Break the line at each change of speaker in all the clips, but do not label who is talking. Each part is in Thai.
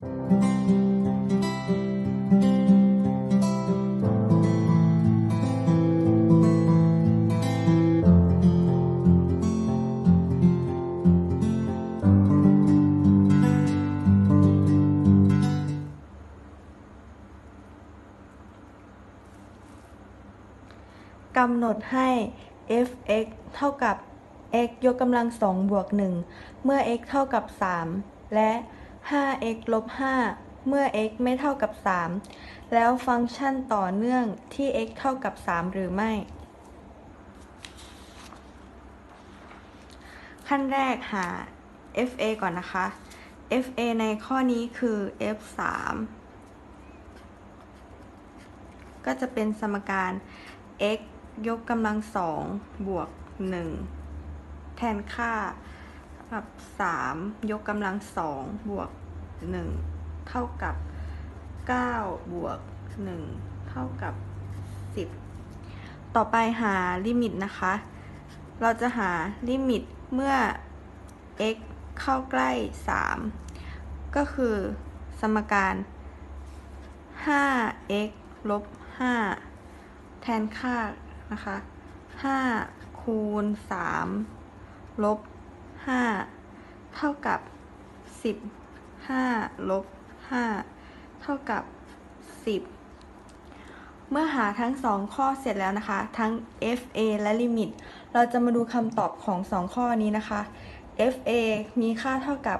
กำหนดให้ f(x) เท่ากับ x ยกกำลังสองบวก1เมื่อ x เท่ากับ 3 และ 5x ลบ 5 เมื่อ x ไม่เท่ากับ 3 แล้วฟังก์ชันต่อเนื่องที่ x เท่ากับ 3 หรือไม่ ขั้นแรกหา fa ก่อนนะคะ fa ในข้อนี้คือ f 3ก็จะเป็นสมการ x ยกกำลังสองบวก 1 แทนค่า กับ 3 ยกกำลังสองบวก 1 เท่ากับ 9 บวก 1 เท่ากับ 10 ต่อไปหาลิมิตนะคะ เราจะหาลิมิตเมื่อ x เข้าใกล้ 3 ก็คือสมการ 5x ลบ 5 แทนค่านะคะ 5 คูณ 3 ลบ 5เท่ากับ10 5ลบ5เท่ากับ10เมื่อหาทั้ง2ข้อเสร็จแล้วนะคะ ทั้ง fa และลิมิต เราจะมาดูคำตอบของ2ข้อนี้นะคะ fa มีค่าเท่ากับ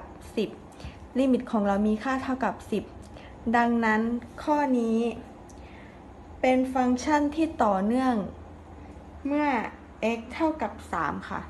10 ลิมิตของเรามีค่าเท่ากับ 10 ดังนั้นข้อนี้ เป็นฟังก์ชันที่ต่อเนื่อง เมื่อ x เท่ากับ 3 ค่ะ